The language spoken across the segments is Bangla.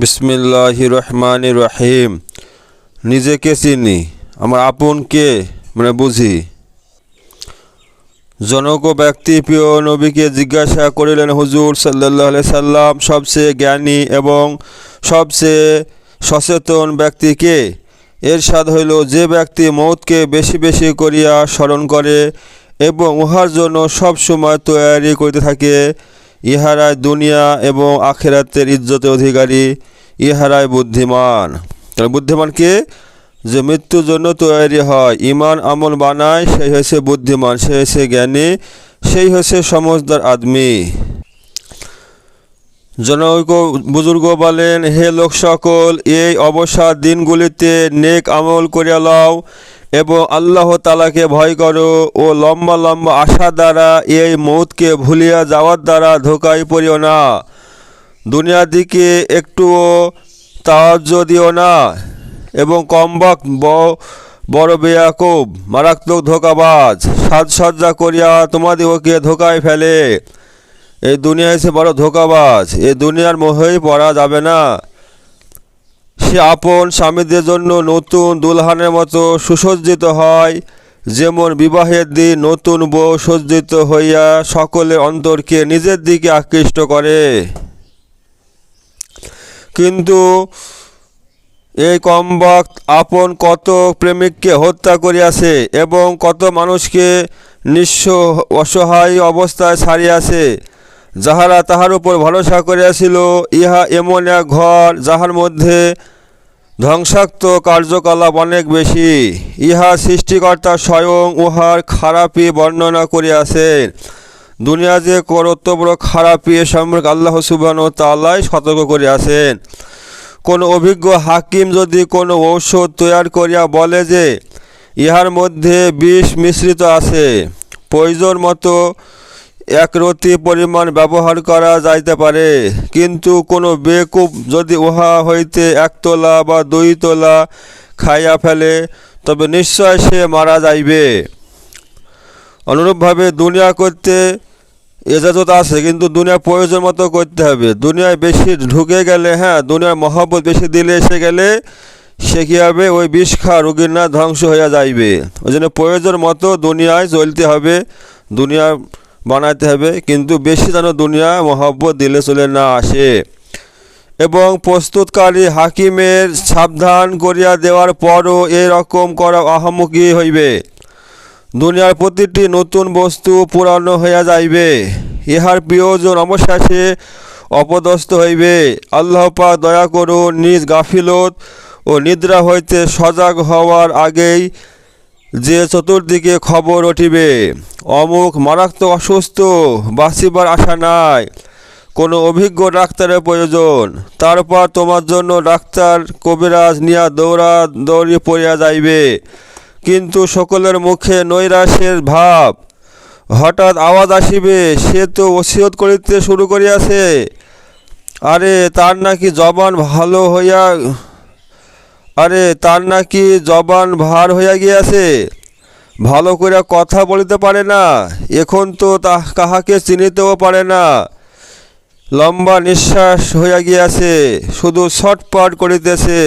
বিসমিল্লাহ রহমান রহিম নিজেকে চিনি, আমার আপনকে মানে বুঝি। জনক ব্যক্তি প্রিয় নবীকে জিজ্ঞাসা করিলেন, হুজুর সাল্লাহ সাল্লাম সবচেয়ে জ্ঞানী এবং সবচেয়ে সচেতন ব্যক্তিকে এরশাদ হইল, যে ব্যক্তি মৌতকে বেশি বেশি করিয়া স্মরণ করে এবং উহার জন্য সব সময় তৈয়ারি করিতে থাকে ইহারাই দুনিয়া এবং আখেরাতের ইজ্জতের অধিকারী, ইহারাই বুদ্ধিমান। তাহলে বুদ্ধিমান কে? যে মৃত্যুর জন্য তৈরি হয় ইমান আমল বানায়, সেই হয়েছে বুদ্ধিমান, সে হয়েছে জ্ঞানী, সেই হয়েছে সমজদার আদমি। জনৈক বুজুর্গ বলেন, হে লোক সকল, এই অবসর দিনগুলিতে নেক আমল করিয়া লও এবং আল্লাহ তালাকে ভয় করো ও লম্বা লম্বা আশা দ্বারা এই মৌতকে ভুলিয়া যাওয়ার দ্বারা ধোকায় পড়িও না। দুনিয়ার দিকে একটুও তাওয়াজ্য দিও না এবং কমবক বড় বেয়াকুব, মারাত্মক ধোকাবাজ, সাজসজ্জা করিয়া তোমাদিগকে ধোকায় ফেলে। এই দুনিয়া এসে বড় ধোকাবাজ, এই দুনিয়ার মোহেই পড়া যাবে না। সে আপন স্বামীদের জন্য নতুন দুলহানের মতো সুসজ্জিত হয়। যেমন বিবাহের দিন নতুন বউ সজ্জিত হইয়া সকলে অন্তরকে নিজের দিকে আকৃষ্ট করে। কিন্তু এই কমবক আপন কত প্রেমিককে হত্যা করিয়াছে এবং কত মানুষকে নিঃস্ব অসহায় অবস্থায় ছাড়িয়াছে যাহারা তাহার উপর ভরসা করিয়াছিল, ইহা এমন এক ঘর যাহার মধ্যে ধ্বংসাক্ত কার্যকলাপ অনেক বেশি। ইহা সৃষ্টিকর্তা স্বয়ং উহার খারাপই বর্ণনা করিয়াছেন। দুনিয়া যে কত বড় খারাপই এ সম্পর্কে আল্লাহ সুবান তাল্লাই সতর্ক করিয়াছেন। কোনো অভিজ্ঞ হাকিম যদি কোনো ঔষধ তৈয়ার করিয়া বলে যে, ইহার মধ্যে বিষ মিশ্রিত আছে, প্রয়োজন মতো একরতি পরিমাণ ব্যবহার করা যাইতে পারে। কিন্তু কোনো বেকুব যদি উহা হইতে একতলা বা দুই তোলা খাইয়া ফেলে, তবে নিশ্চয় সে মারা যাইবে। অনুরূপভাবে দুনিয়া করতে এজাজত আছে, কিন্তু দুনিয়া প্রয়োজন মতো করতে হবে। দুনিয়ায় বেশি ঢুকে গেলে হ্যাঁ দুনিয়ার মহব্বত বেশি দিলে এসে গেলে, সে কী হবে? ওই বিষ খা রোগীর না ধ্বংস হইয়া যাইবে। ওই জন্য প্রয়োজন মতো দুনিয়ায় চলতে হবে। দুনিয়া বানাইতে হবে, কিন্তু বেশি যেন দুনিয়া মহব্বত দিলে চলে না আসে। এবং প্রস্তুতকারী হাকিমের সাবধান করিয়া দেওয়ার পরও এরকম করা আহমুখী হইবে। দুনিয়ার প্রতিটি নতুন বস্তু পুরানো হইয়া যাইবে। ইহার প্রিয়জন অবশেষে অপদস্থ হইবে। আল্লাহ পাক দয়া করুন, নিজ গাফিলত ও নিদ্রা হইতে সজাগ হওয়ার আগেই যে চতুর্দিকে খবর উঠিবে, অমুক মারাত্মক অসুস্থ, বাঁচিবার আশা নাই। কোনো অভিজ্ঞ ডাক্তারের প্রয়োজন, তারপর তোমার জন্য ডাক্তার কবিরাজ নিয়া দৌড়া দৌড়ি পড়িয়া যাইবে। কিন্তু সকলের মুখে নৈরাশ্যের ভাব। হঠাৎ আওয়াজ আসিবে, সে তো ওসিয়ত করিতে শুরু করিয়াছে। আরে তার নাকি জবান ভালো হইয়া আরে তার নাকি জবান ভার হইয়া গিয়াছে। ভালো করে কথা বলিতে পারে না, এখন তো তা কাহাকে চিনিতেও পারে না। লম্বা নিঃশ্বাস হইয়া গিয়াছে, শুধু ছটপট করিতেছে,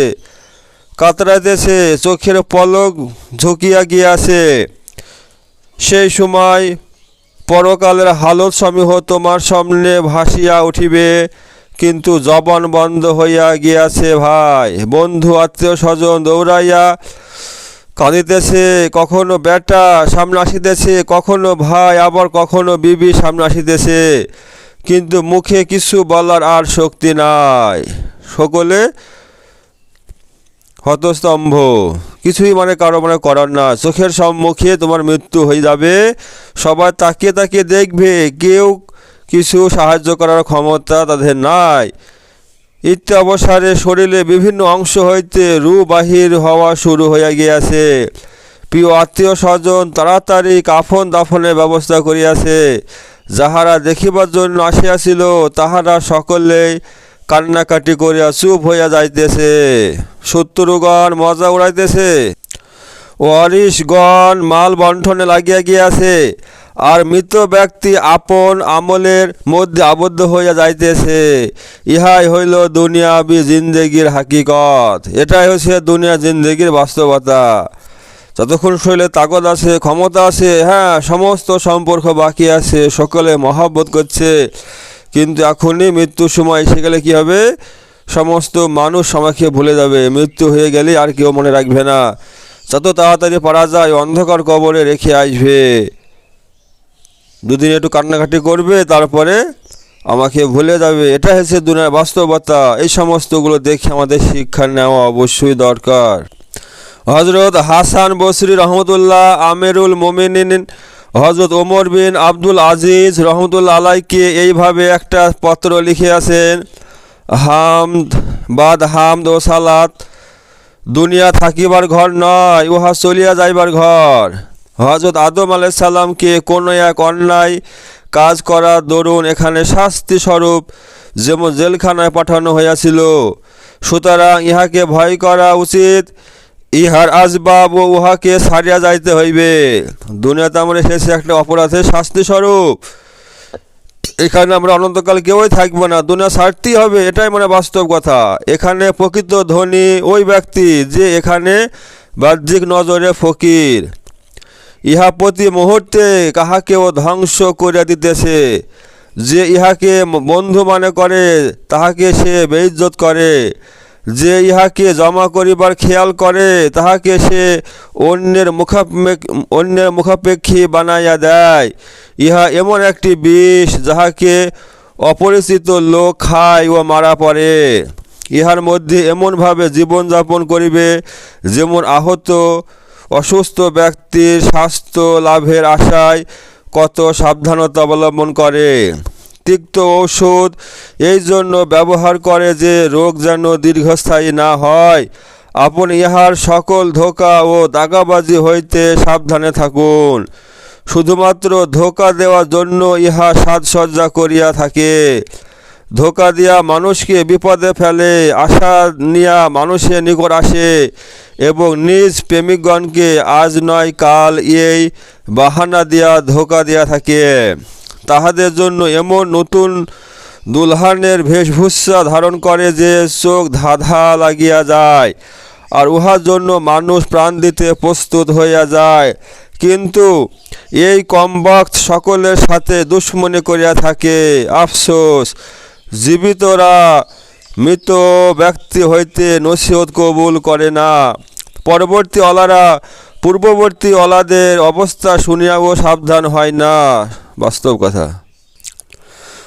কাতরাইতেছে, চোখের পলক ঝুঁকিয়া গিয়াছে। সেই সময় পরকালের হালত সমূহ তোমার সামনে ভাসিয়া উঠিবে। কিন্তু জবান বন্ধ হইয়া গিয়াছে ভাই। বন্ধু আত্মীয় স্বজন দৌড়াইয়া কাঁদিতেছে, কখনো বেটা সামনে আসিতেছে, কখনো ভাই, আবার কখনো বিবি সামনে আসিতেছে। কিন্তু মুখে কিছু বলার আর শক্তি নাই। সকলে হতস্তম্ভ। কিছুই মানে কারও মানে করার না। চোখের সম্মুখে তোমার মৃত্যু হয়ে যাবে। সবাই তাকিয়ে তাকিয়ে দেখবে, কেউ কিছু সাহায্য করার ক্ষমতা তাদের নাই। ইত্যা অবসরে শরীরে বিভিন্ন অংশ হইতে রু বাহির হওয়া শুরু হইয়া গিয়াছে। প্রিয় আত্মীয় স্বজন তাড়াতাড়ি কাফন দাফনের ব্যবস্থা করিয়াছে। যাহারা দেখিবার জন্য আসিয়াছিল, তাহারা সকলেই কান্নাকাটি করিয়া চুপ হইয়া যাইতেছে। শত্রুগণ মজা উড়াইতেছে। ওয়ারিশগণ মাল বন্টনে লাগিয়া গিয়াছে। আর মৃত ব্যক্তি আপন আমলের মধ্যে আবদ্ধ হইয়া যাইতেছে। ইহাই হইল দুনিয়াবি জিন্দেগির হাকিকত। এটাই হচ্ছে দুনিয়া জিন্দেগির বাস্তবতা। যতক্ষণ শরীরে তাকত আছে, ক্ষমতা আছে হ্যাঁ সমস্ত সম্পর্ক বাকি আছে, সকলে মহাব্বত করছে। কিন্তু এখনই মৃত্যুর সময় এসে গেলে কী হবে? সমস্ত মানুষ আমাকে ভুলে যাবে। মৃত্যু হয়ে গেলে আর কেউ মনে রাখবে না। যত তাড়াতাড়ি পারা যায়, অন্ধকার কবরে রেখে আসবে। দুদিন একটু কান্নাকাটি করবে, তারপরে আমাকে ভুলে যাবে। এটা হচ্ছে দুনিয়ার বাস্তবতা। এই সমস্তগুলো দেখে আমাদের শিক্ষা নেওয়া অবশ্যই দরকার। হজরত হাসান বসরি রহমতুল্লাহ, আমেরুল মোমিনিন হজরত ওমর বিন আব্দুল আজিজ রহমতুল্লাহ আলাইকে এইভাবে একটা পত্র লিখে আছেন, হামদ, বাদ হামদ ও সালাত, দুনিয়া থাকিবার ঘর নয়, উহা চলিয়া যাইবার ঘর। হজরত আদম আলাই সাল্লামকে কোনো এক অন্যায় কাজ করা দরুন এখানে শাস্তি স্বরূপ যেমন জেলখানায় পাঠানো হইয়াছিল। সুতরাং ইহাকে ভয় করা উচিত, ইহার আসবাব ও উহাকে সারিয়া যাইতে হইবে। দুনিয়াতে আমরা এসেছে একটা অপরাধের শাস্তি স্বরূপ। এখানে আমরা অনন্তকাল কেউই থাকব না, দুনিয়া সারতেই হবে, এটাই মানে বাস্তব কথা। এখানে প্রকৃত ধনী ওই ব্যক্তি যে এখানে বাহ্যিক নজরে ফকির। ইহা প্রতি মুহূর্তে কাহাকেও ধ্বংস করিয়া দিতেছে। যে ইহাকে বন্ধু মনে করে, তাহাকে সে বেইজ্জত করে। যে ইহাকে জমা করিবার খেয়াল করে, তাহাকে সে অন্যের মুখাপেক্ষ অন্যের মুখাপেক্ষী বানাইয়া দেয়। ইহা এমন একটি বিষ যাহাকে অপরিচিত লোক খায় ও মারা পড়ে। ইহার মধ্যে এমনভাবে জীবনযাপন করিবে, যেমন আহত অসুস্থ ব্যক্তির স্বাস্থ্য লাভের আশায় কত সাবধানতা অবলম্বন করে? তিক্ত ঔষধ এই জন্য ব্যবহার করে যে রোগ যেন দীর্ঘস্থায়ী না হয়। আপনি ইহার সকল ধোকা ও দাগাবাজি হইতে সাবধানে থাকুন। শুধুমাত্র ধোকা দেওয়ার জন্য ইহা সাজসজ্জা করিয়া থাকে। ধোকা দিয়া মানুষকে বিপদে ফেলে, আশা নিয়া মানুষের নিকট আসে এবং নিজ প্রেমিকগণকে আজ নয়, কাল এই বাহানা দিয়া ধোকা দিয়া থাকে। তাহাদের জন্য এমন নতুন দুলহানের বেশভূষা ধারণ করে যে চোখ ধাঁধা লাগিয়া যায় আর উহার জন্য মানুষ প্রাণ দিতে প্রস্তুত হইয়া যায়। কিন্তু এই কমবক্ত সকলের সাথে দুশ্মনী করিয়া থাকে। আফসোস জীবিতরা মৃত ব্যক্তি হইতে নসিহত কবুল করে না। পরবর্তী অলারা, পূর্ববর্তী অলাদের অবস্থা শুনিয়াও সাবধান হয় না। বাস্তব কথা।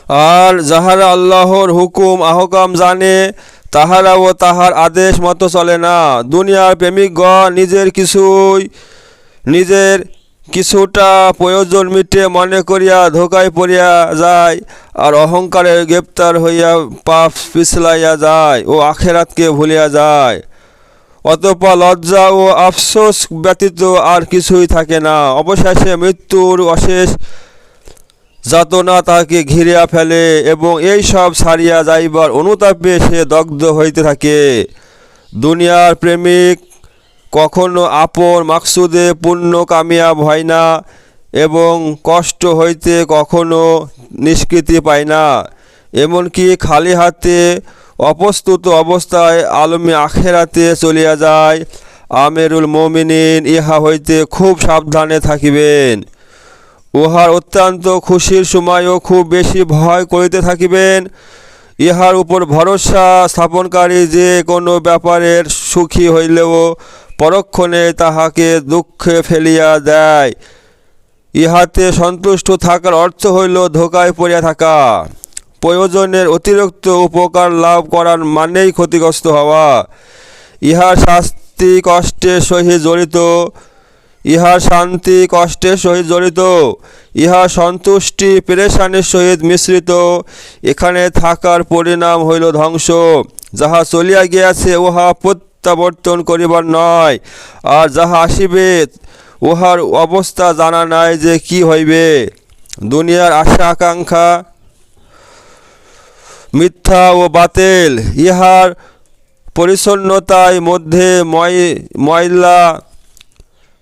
আর যাহারা আল্লাহর হুকুম, আহকাম জানে তাহারাও তাহার আদেশ মতো চলে না। দুনিয়ার প্রেমিকগণ নিজের কিছুই, নিজের কিছুটা প্রয়োজন মিটে মনে করিয়া ধোকায় পড়িয়া যায়, আর অহংকারে গ্রেপ্তার হইয়া পাপ পিছলাইয়া যায় ও আখেরাতকে ভুলিয়া যায়। অতপর লজ্জা ও আফসোস ব্যতীত আর কিছুই থাকে না। অবশেষে মৃত্যুর অশেষ যাতনা তাহাকে ঘিরিয়া ফেলে এবং এই সব ছাড়িয়া যাইবার অনুতাপে সে দগ্ধ হইতে থাকে। দুনিয়ার প্রেমিক কখনো আপন মাকসুদে পূর্ণ কামিয়াব হয় না এবং কষ্ট হইতে কখনো নিষ্কৃতি পায় না। এমনকি খালি হাতে অপ্রস্তুত অবস্থায় আলমী আখেরাতে চলিয়া যায়। আমেরুল মমিনিন ইহা হইতে খুব সাবধানে থাকিবেন। উহার অত্যন্ত খুশির সময়ও খুব বেশি ভয় করিতে থাকিবেন। ইহার উপর ভরসা স্থাপনকারী যে কোনো ব্যাপারের সুখী হইলেও পরক্ষণে তাহাকে দুঃখে ফেলিয়া দেয়। ইহাতে সন্তুষ্ট থাকার অর্থ হইল ধোকায় পড়িয়া থাকা। প্রয়োজনের অতিরিক্ত উপকার লাভ করার মানেই ক্ষতিগ্রস্ত হওয়া। ইহার শাস্তি কষ্টের সহিত জড়িত। ইহার শান্তি কষ্টের সহিত জড়িত। ইহা সন্তুষ্টি পেরেশানের সহিত মিশ্রিত। এখানে থাকার পরিণাম হইল ধ্বংস। যাহা চলিয়া গিয়াছে, উহা প্রত্যাবর্তন করিবার নয়। আর যাহা আসিবে, উহার অবস্থা জানা নাই যে কি হইবে। দুনিয়ার আশা, আকাঙ্ক্ষা মিথ্যা ও বাতেল, ইহার পরিচ্ছন্নতায় মধ্যে ময়, ময়লা,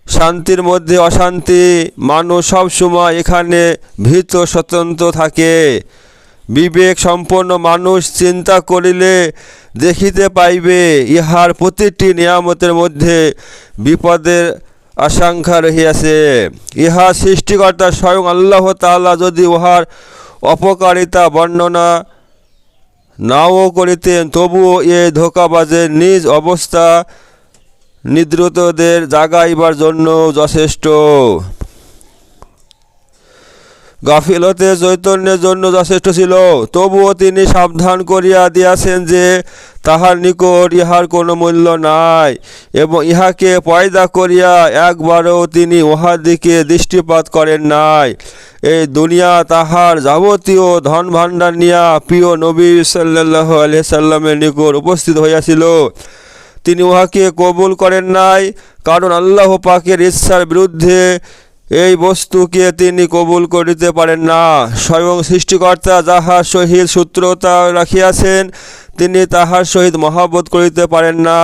শান্তির মধ্যে অশান্তি, মানুষ সবসময় এখানে ভীত স্বতন্ত্র থাকে। বিবেক সম্পন্ন মানুষ চিন্তা করিলে দেখিতে পাইবে, ইহার প্রতিটি নিয়ামতের মধ্যে বিপদের আশঙ্কা রহিয়াছে। ইহা সৃষ্টিকর্তা স্বয়ং আল্লাহ তাআলা যদি উহার অপকারিতা বর্ণনা নাও করিতেন, তবুও এ ধোকাবাজের নিজ অবস্থা নিদ্রতদের জাগাইবার জন্য যথেষ্ট। গাফিলতে চৈতন্যের জন্য যথেষ্ট ছিল। তবুও তিনি সাবধান করিয়া দিয়াছেন যে, তাহার নিকট ইহার কোনো মূল্য নাই এবং ইহাকে পয়দা করিয়া একবারও তিনি উহার দিকে দৃষ্টিপাত করেন নাই। এই দুনিয়া তাহার যাবতীয় ধন ভাণ্ডার নিয়া প্রিয় নবী সাল্লাহ আলিয়া সাল্লামের নিকট উপস্থিত হইয়াছিল। তিনি উহাকে কবুল করেন নাই, কারণ আল্লাহ পাকের ইচ্ছার বিরুদ্ধে এই বস্তুকে তিনি কবুল করিতে পারেন না? স্বয়ং সৃষ্টিকর্তা যাহার সহিত সূত্রতা রাখিয়াছেন, তিনি তাহার সহিত মহাবোধ করিতে পারেন না।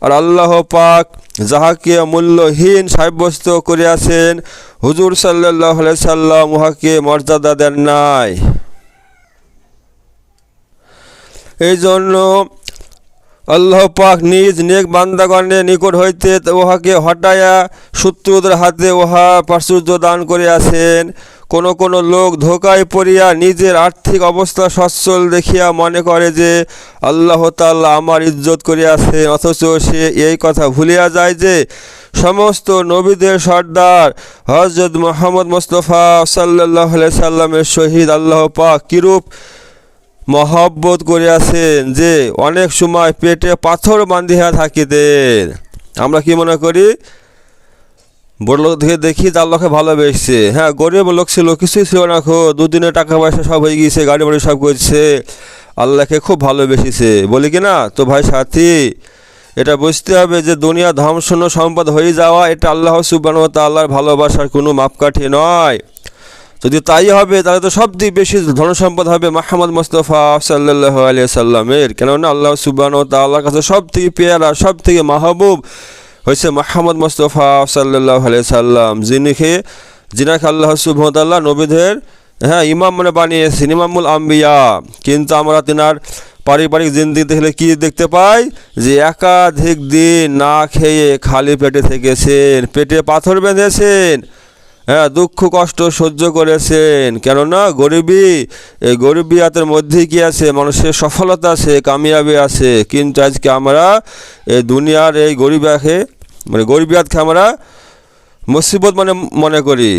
আর আল্লাহ পাক যাহাকে মূল্যহীন সাব্যস্ত করিয়াছেন, হুজুর সাল্লাহ সাল্লাম উহাকে মর্যাদা দেন নাই। এই জন্য আল্লাহ পাক নিজ নেক বান্দাগণের নিকট হইতে উহাকে হটাইয়া শত্রুদের হাতে উহা প্রাচুর্য দান করিয়াছেন। কোন কোন লোক ধোকায় পড়িয়া নিজের আর্থিক অবস্থা সচ্ছল দেখিয়া মনে করে যে আল্লাহ তাল্লাহ আমার ইজ্জত করিয়াছেন, অথচ সে এই কথা ভুলিয়া যায় যে সমস্ত নবীদের সর্দার হজরত মোহাম্মদ মোস্তফা সাল্লাহ সাল্লামের শহীদ আল্লাহ পাক কিরূপ মহব্বত করিয়াছেন যে, অনেক সময় পেটে পাথর বান্ধিয়া থাকিতেন। আমরা কি মনে করি? বড় লোক থেকে দেখি তার লোকে ভালোবেসছে। হ্যাঁ গরিব লোক ছিল, কিছুই ছিল না খো। দুদিনে টাকা পয়সা সব হয়ে গিয়েছে, গাড়ি বাড়ি সব করছে। আল্লাহকে খুব ভালোবেসেছে। বলি কি না? তো ভাই সাথী, এটা বুঝতে হবে যে, দুনিয়া ধ্বংসন সম্পদ হয়ে যাওয়া, এটা আল্লাহ সুবান তাল্লাহর ভালোবাসার কোনো মাপকাঠি নয়। যদি তাই হবে, তাহলে তো সব দিক বেশি ধনসম্পদ হবে মাহমদ মোস্তফা সাল্লাহ আলিয়া সাল্লামের কেননা আল্লাহ সুবান তাল্লাহর কাছে সব থেকে পেয়ারা সব থেকে মাহবুব হয়েছে মাহমদ মোস্তফা সাল্লাহ আলিয়া সাল্লাম যিনিকে যিনাকে আল্লাহ সুবহতাল্লাহ নবীদের হ্যাঁ ইমাম মানে বানিয়েছেন, ইমামুল আম্বিয়া। কিন্তু আমরা তিনার পারিবারিক জিন্দিগি দেখলে কি দেখতে পাই? যে একাধিক দিন না খেয়ে খালি পেটে থেকেছেন, পেটে পাথর বেঁধেছেন। হ্যাঁ দুঃখ, কষ্ট সহ্য করেছেন। কেননা গরিবী, এই গরিবিয়াতের মধ্যেই কি আছে? মানুষের সফলতা আছে, কামিয়াবি আছে। কিন্তু আজকে আমরা এই দুনিয়ার এই গরিবাকে মানে গরিবিয়াতকে আমরা মুসিবত মানে মনে করি।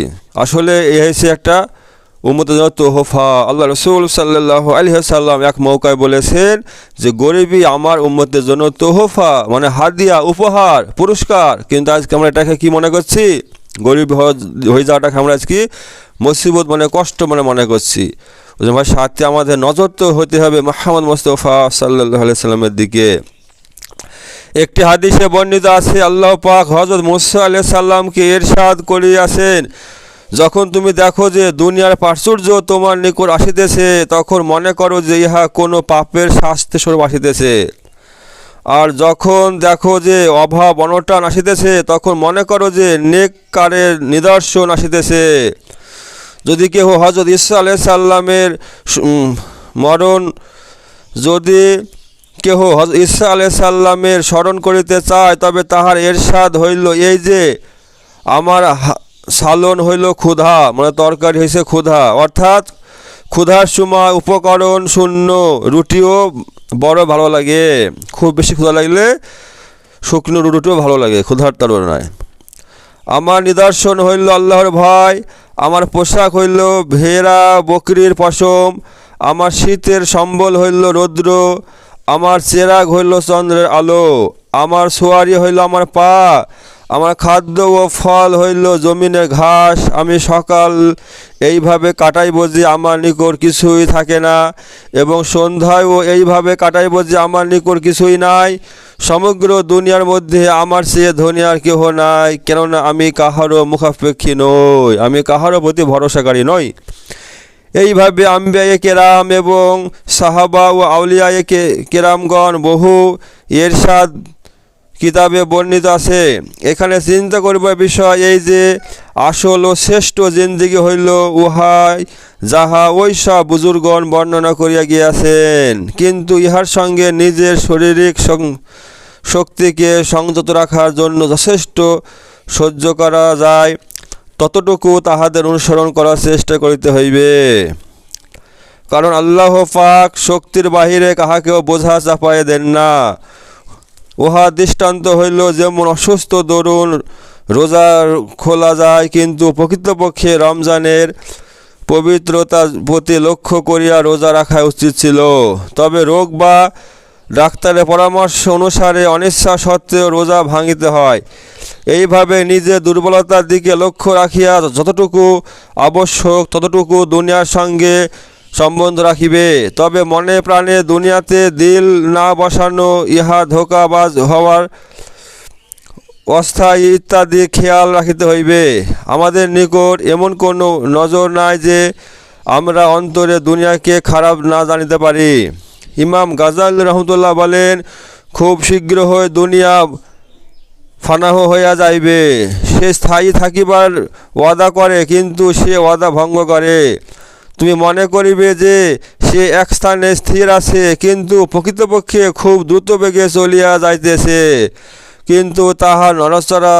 আসলে এ হয়েছে একটা উম্মতের জন্য তোহফা। আল্লাহ রসুল সাল্লাহ আলী সাল্লাম এক মৌকায় বলেছেন যে, গরিবী আমার উম্মতের জন্য তোহফা মানে হাদিয়া, উপহার, পুরস্কার। কিন্তু আজকে আমরা এটাকে কি মনে করছি? গরিব হয়ে যাওয়াটাকে আমরা আজকে মুসিবত মানে কষ্ট মানে মনে করছি। ভাই, সাথে আমাদের নজর তো হতে হবে মাহমদ মোস্তফা সাল্লাহ সাল্লামের দিকে। একটি হাদিসে বর্ণিত আছে, আল্লাহ পাক হজরত মুসা আলিয়া সাল্লামকে এরশাদ করিয়াছেন, যখন তুমি দেখো যে দুনিয়ার প্রাচুর্য তোমার নিকট আসিতেছে, তখন মনে করো যে ইহা কোনো পাপের শাস্তি স্বরূপ আসিতেছে। আর যখন দেখো যে অভাব অনটন আসিতেছে, তখন মনে করো যে নেককারের নিদর্শন আসিতেছে। যদি কেহ হজরত ইসা আলাই সাল্লামের মরণ যদি কেহ হজ ইসা আলাই সাল্লামের স্মরণ করিতে চায়, তবে তাহার এরশাদ হইল এই যে, আমার সালন হইল ক্ষুধা মানে তরকারি হয়েছে ক্ষুধা। অর্থাৎ ক্ষুধার সময় উপকরণ শূন্য, রুটিও বড় ভালো লাগে। খুব বেশি ক্ষুধা লাগলে শুকনো রুটিও ভালো লাগে, ক্ষুধার তার নয় আমার নিদর্শন হইল আল্লাহর ভয়, আমার পোশাক হইল ভেড়া, বকরির পশম, আমার শীতের সম্বল হইল রৌদ্র, আমার চেরাগ হইল চন্দ্রের আলো, আমার সোয়ারি হইল আমার পা আমার খাদ্য ও ফল হইল জমিনে ঘাস, আমি সকাল এইভাবে কাটাইব যে আমার নিকট কিছুই থাকে না এবং সন্ধ্যায়ও এইভাবে কাটাইব যে আমার নিকট কিছুই নাই। সমগ্র দুনিয়ার মধ্যে আমার চেয়ে ধনী আর কেহ নাই, কেননা আমি কাহারও মুখাপেক্ষী নই, আমি কাহারও প্রতি ভরসাকারী নই। এইভাবে আম্বিয়ায়ে কেরাম এবং সাহাবা ও আউলিয়ায়ে কেরামগণ বহু এরশাদ কিতাবে বর্ণিত আছে, এখানে চিন্তা করবার বিষয় এই যে, আসল ও শ্রেষ্ঠ জিন্দিগি হইল উহাই যাহা ওই সব বুজুর্গণ বর্ণনা করিয়া গিয়াছেন। কিন্তু ইহার সঙ্গে নিজের শারীরিক শক্তিকে সংযত রাখার জন্য যথেষ্ট সহ্য করা যায়, ততটুকু তাহাদের অনুসরণ করার চেষ্টা করিতে হইবে। কারণ আল্লাহ পাক শক্তির বাহিরে কাহাকেও বোঝা চাপাইয়া দেন না। উহা দৃষ্টান্ত হইল যেমন অসুস্থ দরুন রোজা খোলা যায়, কিন্তু প্রকৃতপক্ষে রমজানের পবিত্রতার প্রতি লক্ষ্য করিয়া রোজা রাখা উচিত ছিল। তবে রোগ বা ডাক্তারের পরামর্শ অনুসারে অনিচ্ছা সত্ত্বেও রোজা ভাঙিতে হয়। এইভাবে নিজে দুর্বলতার দিকে লক্ষ্য রাখিয়া যতটুকু আবশ্যক ততটুকু দুনিয়ার সঙ্গে সম্বন্ধ রাখিবে। তবে মনে প্রাণে দুনিয়াতে দিল না বসানো, ইহা ধোকাবাজ হওয়ার অস্থায়ী ইত্যাদি খেয়াল রাখিতে হইবে। আমাদের নিকট এমন কোনো নজর নাই যে আমরা অন্তরে দুনিয়াকে খারাপ না জানিতে পারি। ইমাম গাজাল রহমতুল্লাহ বলেন, খুব শীঘ্র হয়ে দুনিয়া ফানাহ হইয়া যাইবে। সে স্থায়ী থাকিবার ওয়াদা করে, কিন্তু সে ওয়াদা ভঙ্গ করে। তুমি মনে করিবে যে সে এক স্থানে স্থির আছে, কিন্তু প্রকৃতপক্ষে খুব দ্রুত বেগে চলিয়া যাইতেছে। কিন্তু তাহার নরচরা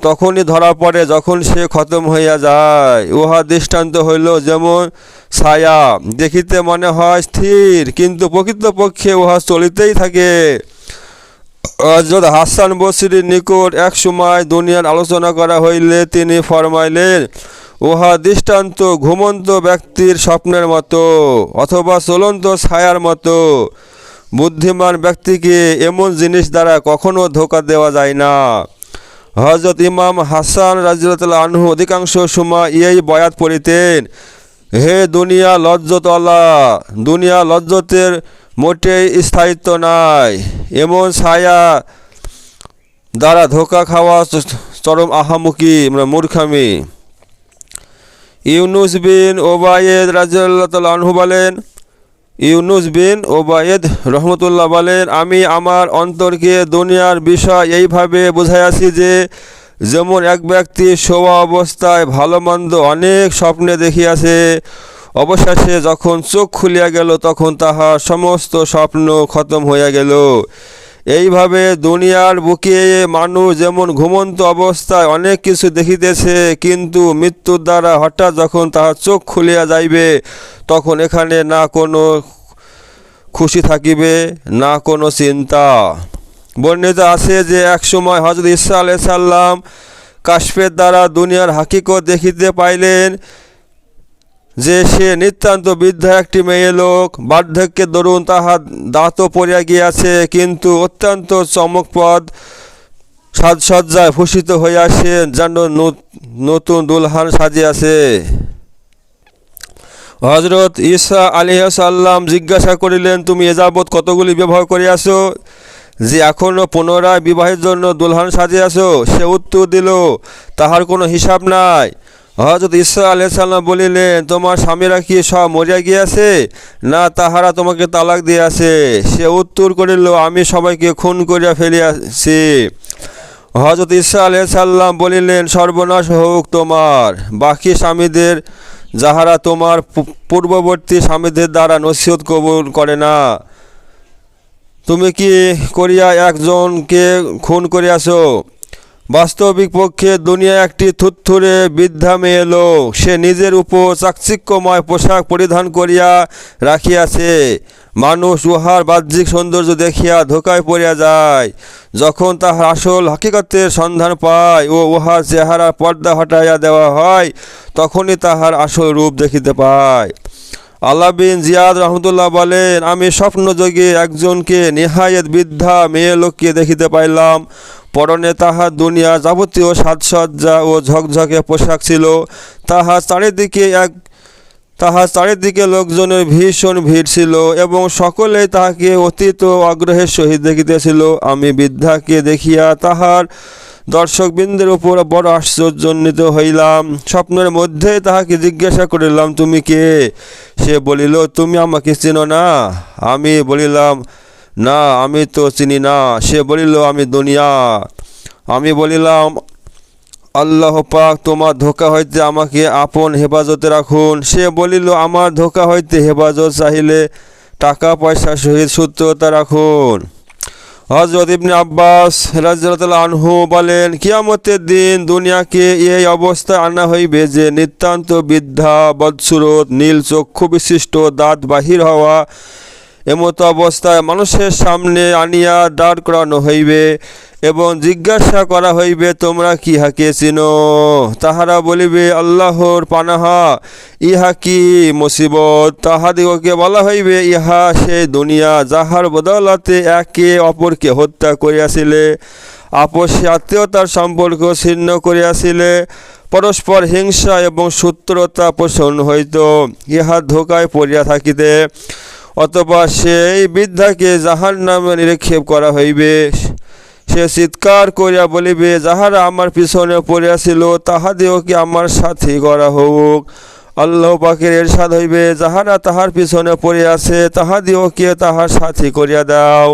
তখনই ধরা পড়ে যখন সে খতম হইয়া যায়। উহা দৃষ্টান্ত হইল যেমন ছায়া, দেখিতে মনে হয় স্থির, কিন্তু প্রকৃতপক্ষে উহা চলিতেই থাকে। হাসান বসরির নিকট এক সময় দুনিয়ার আলোচনা করা হইলে তিনি ফরমাইলেন উহা দৃষ্টান্ত ঘুমন্ত ব্যক্তির স্বপ্নের মতো, অথবা চলন্ত ছায়ার মতো। বুদ্ধিমান ব্যক্তিকে এমন জিনিস দ্বারা কখনো ধোকা দেওয়া যায় না। হজরত ইমাম হাসান রাজিয়াল আনহু অধিকাংশ সময় এই বয়াত পড়িতেন, হে দুনিয়া লজ্জতলা দুনিয়া লজ্জতের মোটেই স্থায়িত্ব নাই। এমন ছায়া দ্বারা ধোকা খাওয়া চরম আহামুখী মানে মূর্খামি। ইউনুস বিন ওবায়েদ রাজিয়াল্লাহ আনহু বলেন, ইউনুস বিন ওবায়েদ রহমতুল্লাহ বলেন, আমি আমার অন্তরকে দুনিয়ার বিষয় এইভাবে বুঝাইয়াছি যে, যেমন এক ব্যক্তি শোয়া অবস্থায় ভালো মন্দ অনেক স্বপ্নে দেখিয়াছে, অবশেষে যখন চোখ খুলিয়া গেল তখন তাহার সমস্ত স্বপ্ন খতম হইয়া গেল। এইভাবে দুনিয়ার বুকে মানুষ যেমন ঘুমন্ত অবস্থায় অনেক কিছু দেখিতেছে, কিন্তু মৃত্যুর দ্বারা হঠাৎ যখন তাহার চোখ খুলিয়া যাইবে, তখন এখানে না কোনো খুশি থাকিবে, না কোনো চিন্তা। বর্ণিত আছে যে এক সময় হজরত ইসা আলাই সাল্লাম কাশফের দ্বারা দুনিয়ার হাকিকত দেখিতে পাইলেন যে সে নিতান্ত বৃদ্ধা একটি মেয়ে লোক বার্ধক্যের দরুন তাহার দাঁতও পড়িয়া গিয়াছে, কিন্তু অত্যন্ত চমকপদ সাজসজ্জায় ভূষিত হইয়াছে যেন ন- নতুন দুলহান সাজিয়াছে। হজরত ঈসা আলিহাসাল্লাম জিজ্ঞাসা করিলেন, তুমি এযাবৎ কতগুলি ব্যবহার করিয়াছ? যে এখনও পুনরায় বিবাহের জন্য দুলহান সাজিয়াছ? সে উত্তর দিল, তাহার কোনো হিসাব নাই। হজরত ঈসা আলিয়াল্লাম বলিলেন, তোমার স্বামীরা কি সব মরিয়া গিয়াছে? না, তাহারা তোমাকে তালাক দিয়াছে। সে উত্তর করিল, আমি সবাইকে খুন করিয়া ফেলিয়াছি। হজরত ঈসা আলাইসাল্লাম বলিলেন, সর্বনাশ হোক তোমার। বাকি স্বামীদের, যাহারা তোমার পূর্ববর্তী স্বামীদের দ্বারা নসিহত কবুল করে না, তুমি কি করিয়া একজনকে খুন করিয়াছ? বাস্তবিক পক্ষে দুনিয়া একটি থুত্থুরে বৃদ্ধা মেয়ে লোক সে নিজের উপর চাকচিক্যময় পোশাক পরিধান করিয়া রাখিয়াছে। মানুষ উহার বাহ্যিক সৌন্দর্য দেখিয়া ধোকায় পড়িয়া যায়। যখন তাহার আসল হাকিকতের সন্ধান পায় ও উহার চেহারা পর্দা হটাইয়া দেওয়া হয়, তখনই তাহার আসল রূপ দেখিতে পায়। আল্লাহ বিন জিয়াদ রহমতুল্লাহ বলেন, আমি স্বপ্নযোগে একজনকে নেহায়েত বৃদ্ধা মেয়ে লোককে দেখিতে পাইলাম। পরনে তাহার দুনিয়া যাবতীয় সাজসজ্জা ও ঝকঝকে পোশাক ছিল। তাহার চারিদিকে এক তাহার চারিদিকে লোকজনের ভীষণ ভিড় ছিল এবং সকলেই তাহাকে অতীত আগ্রহের সহিত দেখিতেছিল। আমি বৃদ্ধাকে দেখিয়া তাহার দর্শকবৃন্দের উপর বড় আশ্চর্যান্বিত হইলাম। স্বপ্নের মধ্যে তাহাকে জিজ্ঞাসা করিলাম, তুমি কে? সে বলিল, তুমি আমাকে চেনো না। আমি বলিলাম না, আমি তো চিনি না। সে বলিল, আমি দুনিয়া। আমি বলিলাম, আল্লাহ পাক, তোমার ধোকা হইতে আমাকে আপন হেফাজতে রাখুন। সে বলিল, আমার ধোকা হইতে হেফাজত চাহিলে টাকা পয়সা সহিত সূত্রতা রাখুন। হজরত ইবনে আব্বাস রাজিয়াল্লাহু আনহু বলেন, কিয়ামতের দিন দুনিয়াকে এই অবস্থায় আনা হইবে যে নিতান্ত বৃদ্ধা বৎসুরত নীল চক্ষু বিশিষ্ট, দাঁত বাহির হওয়া এমতো অবস্থায় মানুষের সামনে আনিয়া দাঁড় করানো হইবে এবং জিজ্ঞাসা করা হইবে, তোমরা কি হাকে চিনো? তাহারা বলিবে, আল্লাহর পানাহা, ইহা কি মুসিবত? তাহাদিগকে বলা হইবে, ইহা সে দুনিয়া যাহার বদলাতে একে অপরকে হত্যা করিয়াছিলে, আপসে আত্মীয়তার সম্পর্ক ছিন্ন করিয়াছিলে, পরস্পর হিংসা এবং সূত্রতা পোষণ হইত, ইহা ধোকায় পড়িয়া থাকিতে। অথবা সেই বৃদ্ধাকে জাহান নামে নিক্ষেপ করা হইবে, সে চিৎকার করিয়া বলিবে, যাহারা আমার পিছনে পড়িয়াছিল তাহাদিওকে আমার সাথী করা হোক? আল্লাহ পাকের এরশাদ হইবে, যাহারা তাহার পিছনে পড়িয়াছে তাহাদিওকে তাহার সাথী করিয়া দাও।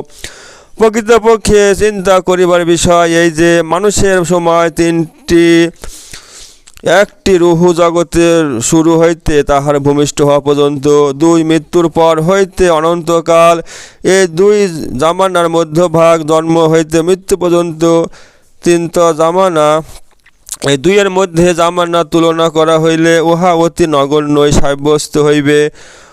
প্রকৃতপক্ষে চিন্তা করিবার বিষয় এই যে, মানুষের সময় তিনটি একটি রুহু জগতের শুরু হইতে তাহার ভূমিষ্ঠ হওয়া পর্যন্ত, দুই মৃত্যুর পর হইতে অনন্তকাল, এ দুই জামানার মধ্যভাগ জন্ম হইতে মৃত্যু পর্যন্ত তিনত জামানা এই দুইয়ের মধ্যে জামানা তুলনা করা হইলে উহা অতি নগণ্যই সাব্যস্ত হইবে।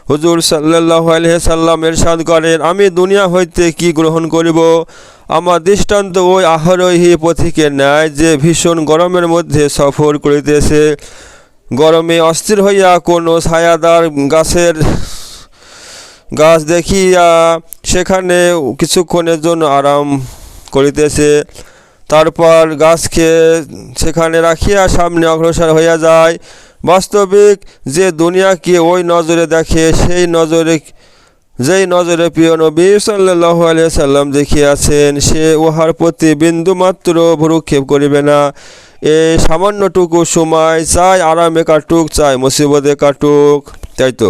হুজুর সাল্লাহ সাল্লাম এরশাদ করেন, আমি দুনিয়া হইতে কি গ্রহণ করিব? আমার দৃষ্টান্ত ওই আহরোহী পথিকের ন্যায় যে ভীষণ গরমের মধ্যে সফর করিতেছে। গরমে অস্থির হইয়া কোনো ছায়াদার গাছের গাছ দেখিয়া সেখানে কিছুক্ষণের জন্য আরাম করিতেছে। তারপর গাছকে সেখানে রাখিয়া সামনে অগ্রসর হইয়া যায়। বাস্তবিক যে দুনিয়াকে ওই নজরে দেখে, সেই নজরে, যেই নজরে প্রিয় নবী সাল্লাহ আলিয়া সাল্লাম দেখিয়াছেন, সে উহার প্রতি বিন্দুমাত্র ভ্রুক্ষেপ করিবে না। এই সামান্যটুকু সময় চাই, আরামে কাটুক, চাই মুসিবতে কাটুক। তাই তো?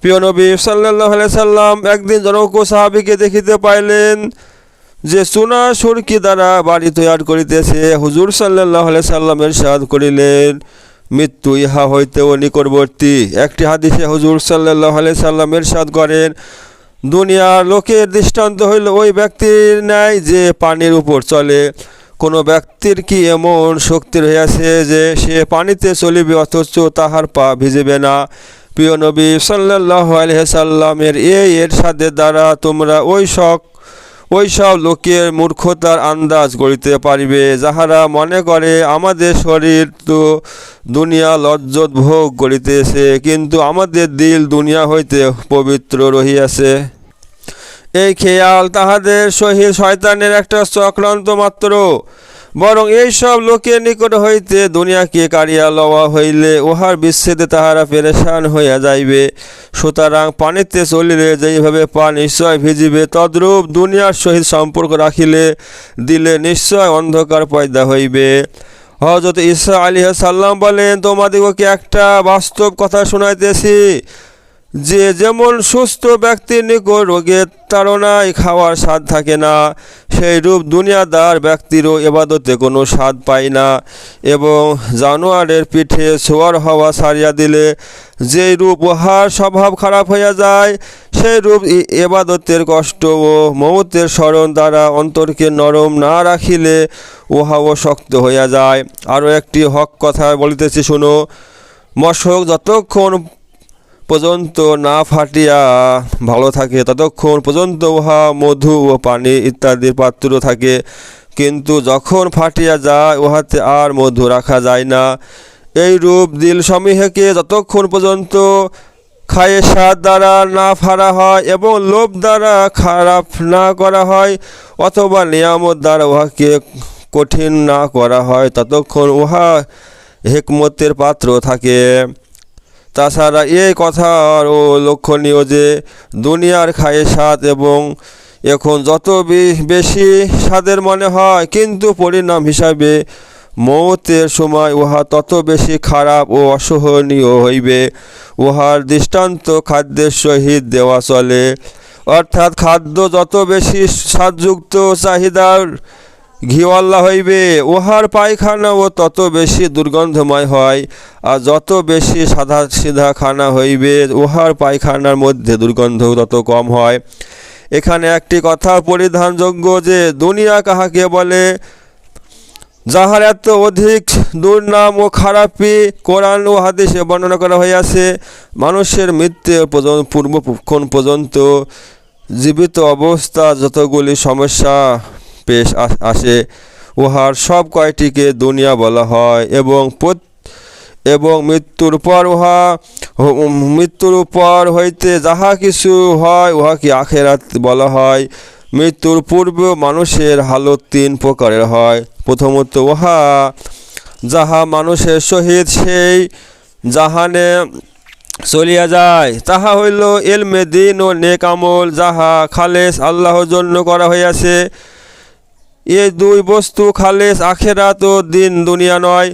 প্রিয় নবী সাল্লাহ আলিয়া সাল্লাম একদিন জনক সাহাবিকে দেখিতে পাইলেন যে সোনা সুরকি দ্বারা বাড়ি তৈয়ার করিতেছে, হুজুর সাল্লাহ সাল্লামের সাদ করিলেন, মৃত্যু ইহা হইতেও নিকটবর্তী। একটি হাদিসে হুজুর সাল্লাহ সাল্লামের সাদ করেন, দুনিয়ার লোকের দৃষ্টান্ত হইল ওই ব্যক্তির ন্যায় যে পানির উপর চলে। কোনো ব্যক্তির কি এমন শক্তি রহিয়াছে যে সে পানিতে চলিবে অথচ তাহার পা ভিজিবে না? প্রিয় নবী সাল্লাহ আলহ সাল্লামের এই এর সাদের দ্বারা তোমরা ওই শখ ওই সব লোকের মূর্খতার আন্দাজ করিতে পারিবে। যাহারা মনে করে, আমাদের শরীর তো দুনিয়া লজ্জত ভোগ করিতেছে, কিন্তু আমাদের দিল দুনিয়া হইতে পবিত্র রহিয়াছে। এই খেয়াল তাহাদের সহিত শয়তানের একটা চক্রান্ত মাত্র। বরং এইসব লোকের নিকট হইতে দুনিয়াকে কাড়িয়া লওয়া হইলে উহার বিচ্ছেদে তাহারা পেরেশান হইয়া যাইবে। সুতরাং পানিতে চলিলে যেইভাবে পা নিশ্চয় ভিজিবে, তদ্রূপ দুনিয়ার সহিত সম্পর্ক রাখিলে দিলে নিশ্চয় অন্ধকার পয়দা হইবে। হজরত ঈসা আলী সাল্লাম বলেন, তোমাদিগকে একটা বাস্তব কথা শোনাইতেছি। যে যেমন সুস্থ ব্যক্তির নিকট রোগের তাড়নায় খাওয়ার স্বাদ থাকে না, সেই রূপ দুনিয়াদার ব্যক্তিরও এবাদতে কোনো স্বাদ পায় না এবং জানোয়ারের পিঠে সোয়ার হওয়া সারিয়া দিলে যেই রূপ উহার স্বভাব খারাপ হইয়া যায়, সেই রূপ এবাদতের কষ্ট ও মমতের স্মরণ দ্বারা অন্তরকে নরম না রাখিলে উহাও শক্ত হইয়া যায়। আরও একটি হক কথা বলিতেছি, শুনো, মশক যতক্ষণ পর্যন্ত না ফাটিয়া ভালো থাকে, ততক্ষণ পর্যন্ত উহা মধু ও পানি ইত্যাদির পাত্র থাকে। কিন্তু যখন ফাটিয়া যায়, উহাতে আর মধু রাখা যায় না। এই রূপ দিল সমীহকে যতক্ষণ পর্যন্ত খায়ে স্বাদ দ্বারা না ফাড়া হয় এবং লোভ দ্বারা খারাপ না করা হয়, অথবা নিয়ামত দ্বারা উহাকে কঠিন না করা হয়, ততক্ষণ উহা হেকমতের পাত্র থাকে। তাছাড়া এই কথারও লক্ষণীয় যে দুনিয়ার খায়ে স্বাদ এবং এখন যত বেশি স্বাদের মনে হয়, কিন্তু পরিণাম হিসাবে মৌতের সময় উহা তত বেশি খারাপ ও অসহনীয় হইবে। উহার দৃষ্টান্ত খাদ্যের সহিত দেওয়া চলে। অর্থাৎ খাদ্য যত বেশি স্বাদযুক্ত চাহিদার ঘিওয়াল্লা হইবে, উহার পায়খানাও তত বেশি দুর্গন্ধময় হয়, আর যত বেশি সাদা সিধা খানা হইবে, উহার পায়খানার মধ্যে দুর্গন্ধ তত কম হয়। এখানে একটি কথা পরিধানযোগ্য যে, দুনিয়া কাহাকে বলে, যাহার এত অধিক দুর্নাম ও খারাপি কোরআন ও হাদিসে বর্ণনা করা হইয়াছে, মানুষের মৃত্যু পূর্বক্ষণ পর্যন্ত জীবিত অবস্থা যতগুলি সমস্যা পেশ আস- উহার সব কয়টিকে দুনিয়া বলা হয় এবং এবং মৃত্যুর পর উহা মৃত্যুর পর হইতে যাহা কিছু হয় উহাকে আখেরাত বলা হয়। মৃত্যুর পূর্বে মানুষের হালত তিন প্রকারের হয়। প্রথমত উহা, যাহা মানুষের সহিত সেই জাহানে চলিয়া যায়, তাহা হইল এলমে দিন ও নেক আমল, যাহা খালেস আল্লাহর জন্য করা হইয়াছে। এই দুই বস্তু খালেস আখেরাত ও দিন দুনিয়া নয়।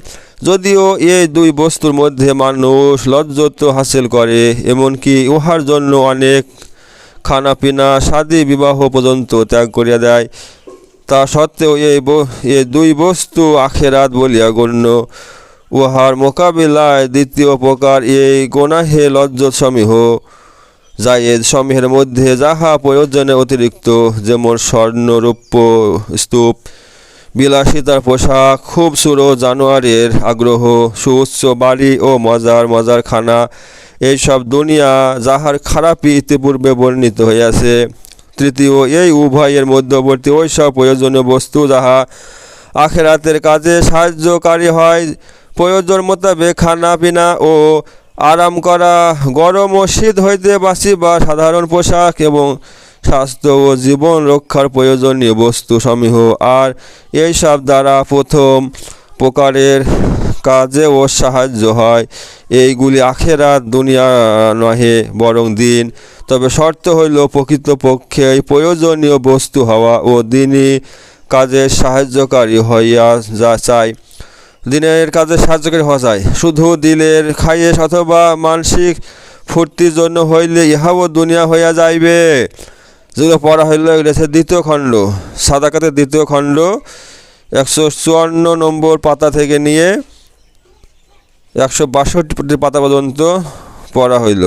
যদিও এই দুই বস্তুর মধ্যে মানুষ লজ্জত হাসিল করে, এমনকি উহার জন্য অনেক খানাপিনা শাদি বিবাহ পর্যন্ত ত্যাগ করিয়া দেয়। তা সত্ত্বেও এই এই দুই বস্তু আখেরাত বলিয়া গণ্য। উহার মোকাবিলায় দ্বিতীয় প্রকার এই গোনাহে লজ্জত সমীহ। জায়েদ সমীহের মধ্যে যাহা প্রয়োজনে অতিরিক্ত, যেমন স্বর্ণ, রৌপ্য, স্তূপ বিলাসিতার পোশাক, খুব সুরো জানোয়ারের আগ্রহ, সুউচ্চ বাড়ি ও মজার মজার খানা এইসব দুনিয়া যাহার খারাপই ইতিপূর্বে বর্ণিত হইয়াছে। তৃতীয়, এই উভয়ের মধ্যবর্তী ওইসব প্রয়োজনীয় বস্তু যাহা আখেরাতের কাজে সাহায্যকারী হয়, প্রয়োজন মোতাবেক খানা পিনা ও আরাম করা, গরম ও শীত হইতে বাঁচিবা সাধারণ পোশাক এবং স্বাস্থ্য ও জীবন রক্ষার প্রয়োজনীয় বস্তু সমূহ আর এইসব দ্বারা প্রথম প্রকারের কাজে ও সাহায্য হয়। এইগুলি আখেরাত দুনিয়া নহে, বরং দিন। তবে শর্ত হইল প্রকৃতপক্ষে প্রয়োজনীয় বস্তু হওয়া ও দিনই কাজে সাহায্যকারী হইয়া যা চাই। দিনের কাজে সাহায্যকারী হওয়া যায়। শুধু দিলের খাইয়েস অথবা মানসিক ফুর্তির জন্য হইলে ইহাও দুনিয়া হইয়া যাইবে। যেগুলো পড়া হইল, এগুলো দ্বিতীয় খণ্ড। সাদাকাতের দ্বিতীয় খণ্ড, একশো চুয়ান্ন নম্বর পাতা থেকে নিয়ে একশো বাষট্টি পাতা পর্যন্ত পড়া হইল।